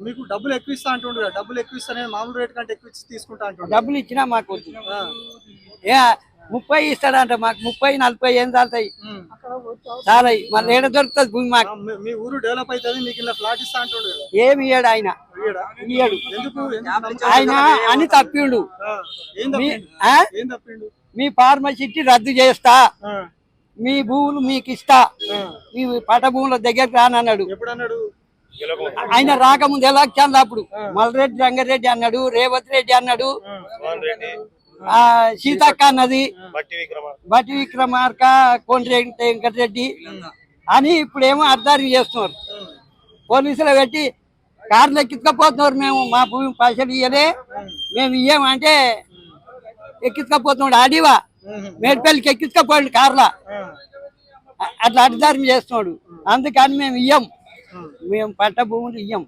మీకు డబ్బులు ఎక్కువ ఇస్తా అంటుండు డబ్బులు ఎక్కువ ఇస్తానే మామూలు రేట్ కంటే ఎక్కువ ఇచ్చి తీసుకుంటా అంటుండు డబ్బులు ఇచ్చినా మాకు ఏ ముప్పై ఇస్తాడంట మాకు ముప్పై నలభై ఏం చాలుతాయి ఉమ్. చాలా మళ్ళీ ఏడ దొరుకుతుంది భూమి మాకు? మీ- ఊరు డెవలప్ అవుతుంది మీకు ఇలా ఫ్లాట్ ఇస్తా అంటుండు కదా. ఏమి ఇయ్యాడు ఆయన. ఇయ్యడా? ఆయన అని తప్పిండు? మీ తప్పిండు? ఆ? ఏం తప్పిండు? మీ ఫార్మసిటీ రద్దు చేస్తా. మీ భూములు మీకు ఇస్తా. మీ పట భూముల దగ్గరికి రానన్నాడు. ఎప్పుడు అన్నాడు ఆయన రాకముందు ఎలక్షన్లు అప్పుడు? మల్రెడ్డి రంగారెడ్డి అన్నాడు రేవంత్ రెడ్డి అన్నాడు. ఆ. సీతక్క అన్నది. బట్టి విక్రమార్క కోనరెడ్డి వెంకటరెడ్డి అని ఇప్పుడేమో అర్ధాన్ని చేస్తున్నారు. పోలీసులు పెట్టి కార్లు ఎక్కించుకపోతున్నారు మేము మా భూమి పైసలు ఇయ్యలే. మేము ఇయ్యమంటే ఎక్కించుకపోతున్నాడు. అడివా మేడిపల్లికి ఎక్కించుకపోండి కార్లా. అట్లా అడ్డారం చేస్తున్నాడు. అందుకని మేము ఇయ్యం మేము పట్ట భూములు ఇయ్యం.